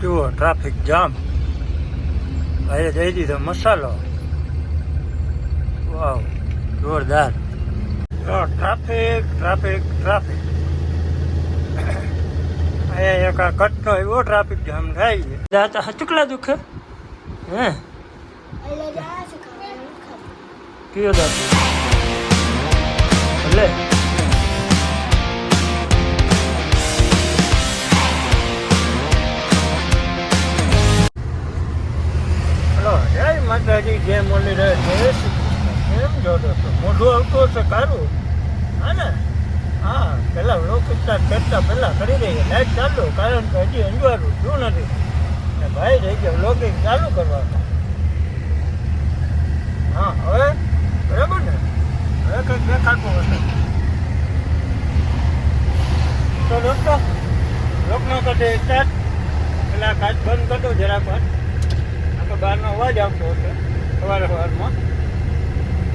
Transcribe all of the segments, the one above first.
જુઓ traffic jam ભાઈ જઈ દીધો મસાલો. વાવ જોરદાર. ટ્રાફિક ટ્રાફિક ટ્રાફિક અહીંયા એક આ કટનો એવો ટ્રાફિક જામ થાય છે. દાતા હચકલા દુખે? હે? એટલે. કયો દાદા લે. માતાજી જે મળી રહે છે એમ જોડો છો મોઢું આવતું હશે કારું. હા ને? હા, પેલા લોકો કરતા પહેલા કરી દઈએ લાઈટ ચાલુ, કારણ કે હજી અંજવાળું શું નથી. ને ભાઈ રહી ગયો લોકિંગ ચાલુ કરવાનું. હા, હવે? બરાબર ને? હવે કંઈક દેખાતું હશે. તો દોસ્તો લોકનો કદે સ્ટાર્ટ પેલા કાચ બંધ કરતો જરાક આખો બહારનો અવાજ આવતો હશે સવારે સવારમાં.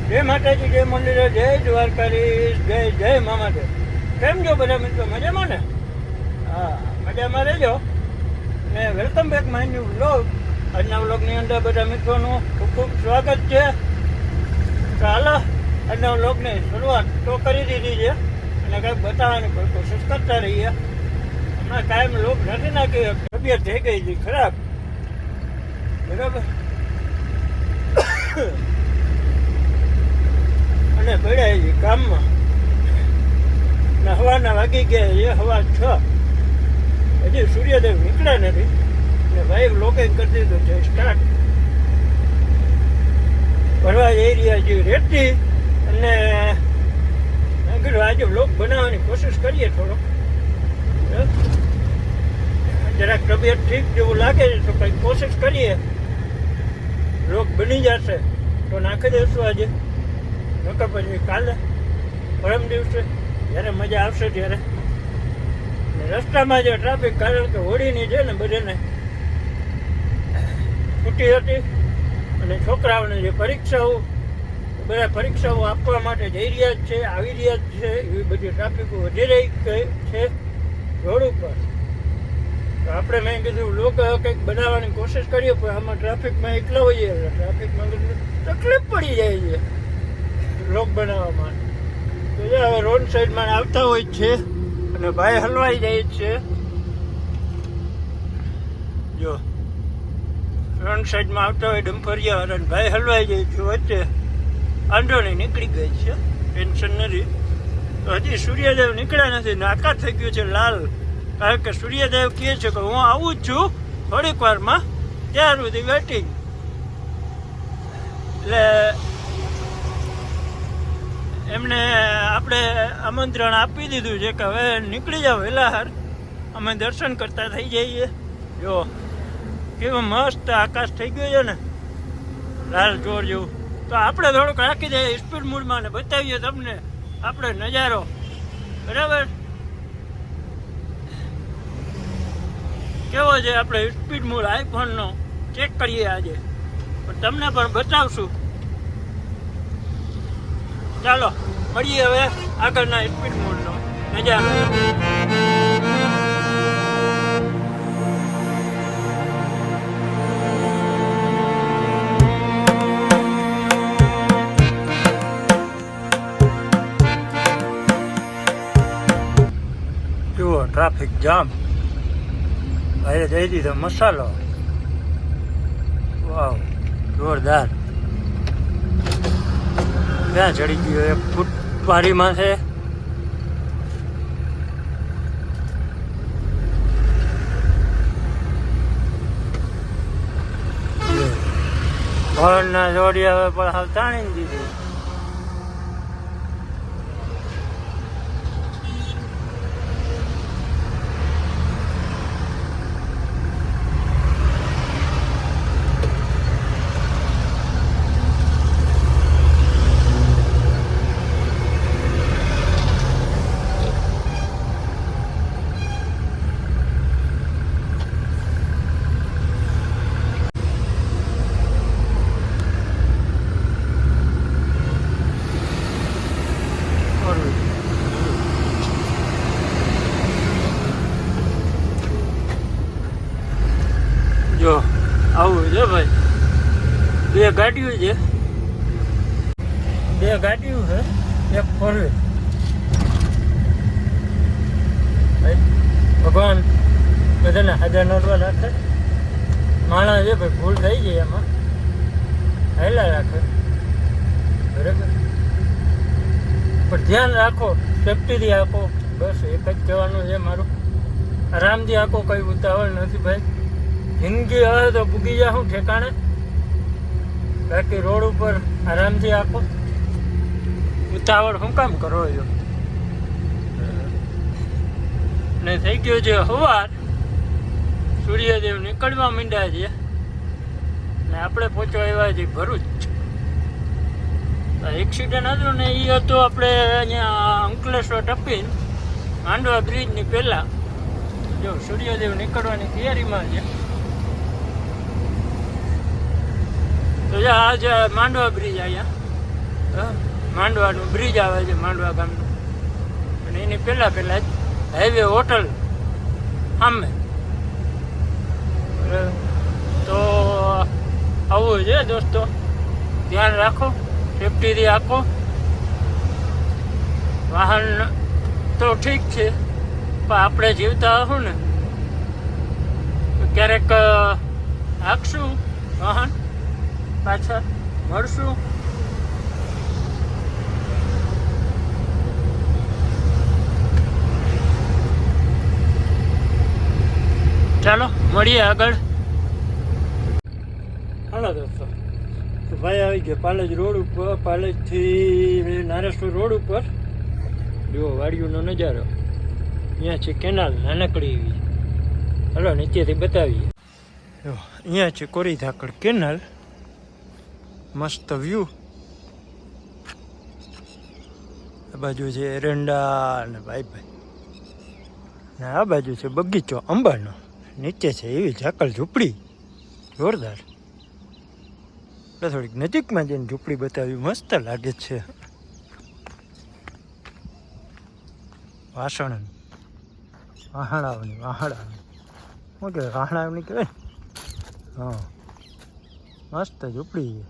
જય માતાજી, જય મંદિરે, જય દ્વારકાધીશ, જય જય મામાદેવ કેમ છો બધા મિત્રો? મજામાં ને? હા, મજામાં રહેજો. ને welcome back my new vlog. આજના વ્લોગની અંદર બધા મિત્રોનું ખૂબ ખૂબ સ્વાગત છે. ચાલો આજના વ્લોગની શરૂઆત તો કરી દીધી છે. અને કંઈક બતાવવાની કોશિશ કરતા રહીએ. હમણાં કાયમ લોક નથી નાખી, તબિયત થઈ ગઈ હતી ખરાબ. બરાબર? અને પડ્યા છે કામમાં હવાના વાગી ગયા એ હવા છ. હજી સૂર્યદેવ નીકળ્યા નથી. ને ભાઈ લોકે કરી દીધું છે સ્ટાર્ટ ભરવા રહ્યા છીએ રેતી અને આજે લોક બનાવવાની કોશિશ કરીએ થોડોક? જરાક તબિયત ઠીક જેવું લાગે છે તો કંઈક કોશિશ કરીએ. બની જશે. તો નાખી દઈશું આજે. નકર પછી કાલે, પરમ દિવસે જ્યારે મજા આવશે ત્યારે. રસ્તામાં જે ટ્રાફિક કારણ કે હોળીની છે ને બધાને છૂટી હતી અને છોકરાઓને જે પરીક્ષાઓ, બધા પરીક્ષાઓ આપવા માટે જઈ રહ્યા જ છે, આવી રહ્યા જ છે, એવી બધી ટ્રાફિકો વધી રહી છે રોડ ઉપર. આપણે મેં કીધું લોકો કંઈક બનાવવાની કોશિશ કરીએ, પણ આમાં ટ્રાફિકમાં એકલા હોઈએ ટ્રાફિકમાં તકલીફ પડી જાય છે લોક બનાવવામાં. તો હવે રોડ સાઈડમાં આવતા હોય છે અને ભાઈ હલવાઈ જાય છે. જો ફ્રન્ટ સાઈડમાં આવતા હોય ડમ્પરિયા અને ભાઈ હલવાઈ જાય છે વચ્ચે. આંધોણી નીકળી ગઈ છે, ટેન્શન નથી. હજી સૂર્યદેવ નીકળ્યા નથી, નાકા થઈ ગયું છે લાલ. કારણ કે સૂર્યદેવ કહે છે કે હું આવું જ છું થોડીક વારમાં, ત્યાર સુધી વેટિંગ એટલે એમને આપણે આમંત્રણ આપી દીધું છે કે હવે નીકળી જાઓ વહેલા અમે દર્શન કરતા થઈ જઈએ. જો, કેવો મસ્ત આકાશ થઈ ગયો છે ને. લાલ જોર જેવું. તો આપણે થોડુંક રાખી દઈએ, સ્પીડ મૂડમાં ને બતાવીએ તમને આપણે નજારો બરાબર કેવો છે આપણે સ્પીડ મોડ આઈફોનનો ચેક કરીએ આજે. પણ તમને પણ બતાવશું. ચાલો, મળીએ હવે આગળના સ્પીડ મોડનો નજારો ટ્રાફિક ભાઈએ દઈ દીધો મસાલો. વાવ, જોરદાર. ક્યાં ચડી ગયો એક ફૂટ પારીમાં છે ફળના જોડી હવે પણ હાલ તાણી દીધી. એક ભગવાન બધાને હાજર નોટવા રાખે. માણસ છે ભાઈ, ભૂલ થઈ જાય એમાં. હેલા રાખે. બરાબર? પણ ધ્યાન રાખો સેફટીથી આપો. બસ એક જ કહેવાનું છે મારું. આરામથી આપો, કઈ ઉતાવળ નથી ભાઈ. જિંદગી હવે તો ભૂગી જાઉં ઠેકાણે. બાકી રોડ ઉપર આરામથી આખો ઉતાવળ હું કામ કરો છો? ને થઈ ગયો છે સવાર સૂર્યદેવ નીકળવા માંડ્યા છે. ને આપણે પહોંચવા આવ્યા છીએ ભરૂચ. એક્સિડન્ટ હતું ને એ હતો આપણે અહીંયા અંકલેશ્વર ટપીને માંડવા બ્રિજની પહેલાં. જો સૂર્યદેવ નીકળવાની તૈયારીમાં છે. તો આજે માંડવા બ્રિજ અહીંયા. માંડવાનું બ્રિજ આવે છે માંડવા ગામનું. અને એની પહેલાં પહેલાં જ હાઈવે હોટલ સામે. તો આવું છે દોસ્તો. ધ્યાન રાખો સેફટીથી આપો. વાહન તો ઠીક છે, પણ આપણે જીવતા હશું ને ક્યારેક હાંકશું વાહન પાછા મળશું. ચાલો, મળીએ આગળ. હાલો દોસ્તો. ભાઈ આવી ગયો પાલેજ રોડ ઉપર, પાલેજથી નારેશ્વર રોડ ઉપર. જુઓ, વાડીઓનો નજારો. અહીંયા છે કેનાલ, નાનકડી એવી. હલો, નીચેથી બતાવીએ. અહીંયા છે કોરી ધાકડ કેનાલ. મસ્ત વ્યૂ આ બાજુ છે એરંડા ને ભાઈ ભાઈ. ને આ બાજુ છે બગીચો, અંબાનો. નીચે છે એવી ઝાકળ ઝૂંપડી. જોરદાર. એટલે થોડીક નજીકમાં જઈને ઝૂંપડી બતાવી મસ્ત લાગે છે. વાસણ. વાહણાઓની વાહણાઓની. શું કહેવાય, વાહણાઓની કહેવાય હા. મસ્ત ઝૂંપડી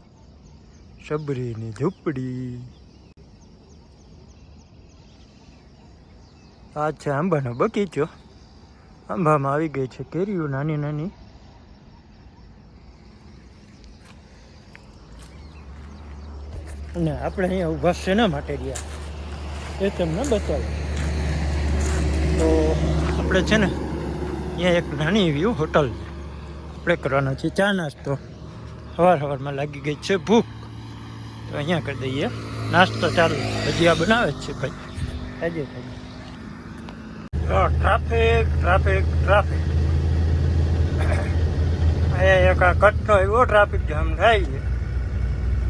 સબરીની ઝૂંપડી. આ છે આંબાનો બગીચો. આંબામાં આવી ગઈ છે કેરીઓ નાની નાની. અને આપણે અહીંયા ઊભા શેના માટે રહ્યા? એ તમને બતાવું. તો આપણે છે ને, અહીંયા એક નાની એવી હોટલ આપણે કરવાનો છે ચા નાસ્તો. સવાર સવારમાં લાગી ગઈ છે ભૂખ. તો અહીંયા કરી દઈએ. નાસ્તો ચાલુ. ભજીયા બનાવે જ છે ભાઈ. આજે ખાજે ટ્રાફિક ટ્રાફિક ટ્રાફિક અહીંયા એક આ કચ્છનો એવો ટ્રાફિક જામ થાય છે,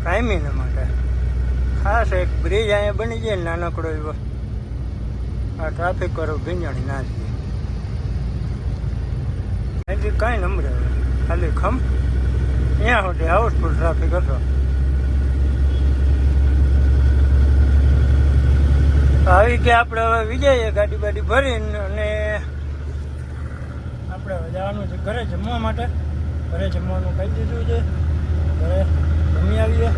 કાયમીને માટે. ખાસ એક બ્રિજ અહીંયા બની જાય નાનકડો એવો. આ ટ્રાફિક કરો ભીંજાણી ના જઈએ અહીંથી કાંઈ નંબર ખાલી ખમ. અહીંયા સુધી હાઉસફુલ ટ્રાફિક હતો. આવી ગયા આપણે હવે વિજયે ગાડી બાડી ભરીને અને આપણે જવાનું છે ઘરે જમવા માટે. ઘરે જમવાનું કહી દીધું છે. ઘરે જમી આવીએ.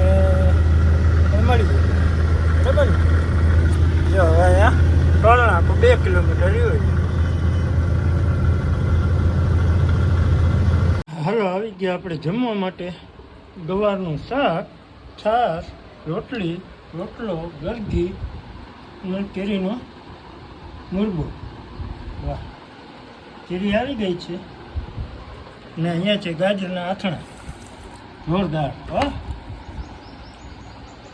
અને મળી મળીએ બરાબર? જો હવે અહીંયા ત્રણ આખું બે કિલોમીટર રહ્યું હાલો, આવી ગયા આપણે જમવા માટે ગવારનું શાક, છાશ, રોટલી રોટલો ગરગી અને કેરીનો મુરબો. વાહ. કેરી આવી ગઈ છે. ને અહીંયા છે ગાજરના આથણા. જોરદાર. વાહ.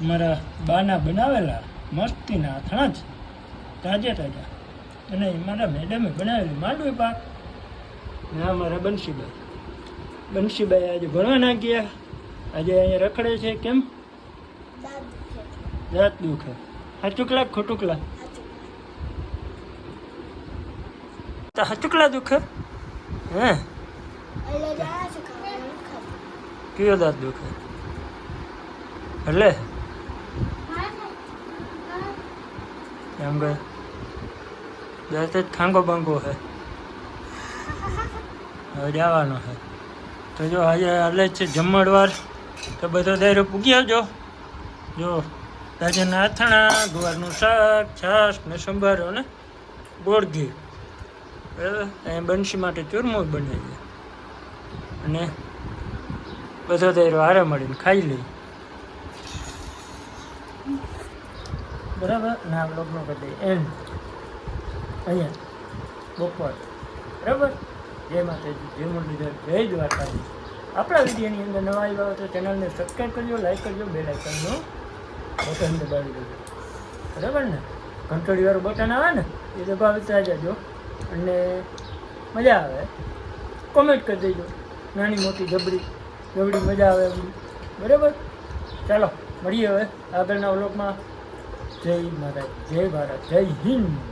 મારા બાના બનાવેલા મસ્તીના આથણા જ. તાજા તાજા. અને મારા મેડમે બનાવેલી માંડવી પાક. ને આ મારા બંશીભાઈ બંશીભાઈ આજે ભણવાના ગયા. આજે અહીંયા રખડે છે. કેમ? દાંત દુખે હાચુકલા ખોટુકલા? તો હાચુકલા દુખે હે? કયો દાંત દુખે એટલે? એમ કે, દાંત જ ખાંગો બાંગો હે હવે જવાનો છે. તો જો આજે હાલે છે જમણવાર, તો બધો દાયરો પૂગી આવજો. જો. ગાજરના અથાણા ગુવારનું શાક, છાશ ને સંભારો ને ગોળ ઘી બરાબર અહીંયા બંશી માટે ચૂરમો બને છે. અને બધો દાયરો હારે મળીને ખાઈ લઈ બરાબર? ના બ્લોગનો કરી દઈએ. એમ. અહીંયા. બપોર. બરાબર? જય માતાજી. જય મુરલીધર. જય દ્વારકાજી આપણા વિડીયોની અંદર નવા આવ્યા હોય તો ચેનલને સબસ્ક્રાઈબ કરજો લાઈક કરજો બે લાઇકનનું બટન દબાવી દેજો. બરાબર ને? ઘંટડીવાળું બટન આવે ને, એ દબાવતા જજો. અને મજા આવે. કોમેન્ટ કરી દેજો. નાની મોટી જબડી જબડી મજા આવે એમ. બરાબર? ચાલો, મળીએ હવે આગળના વ્લોગમાં જય મહારાજ જય ભારત. જય હિન્દ.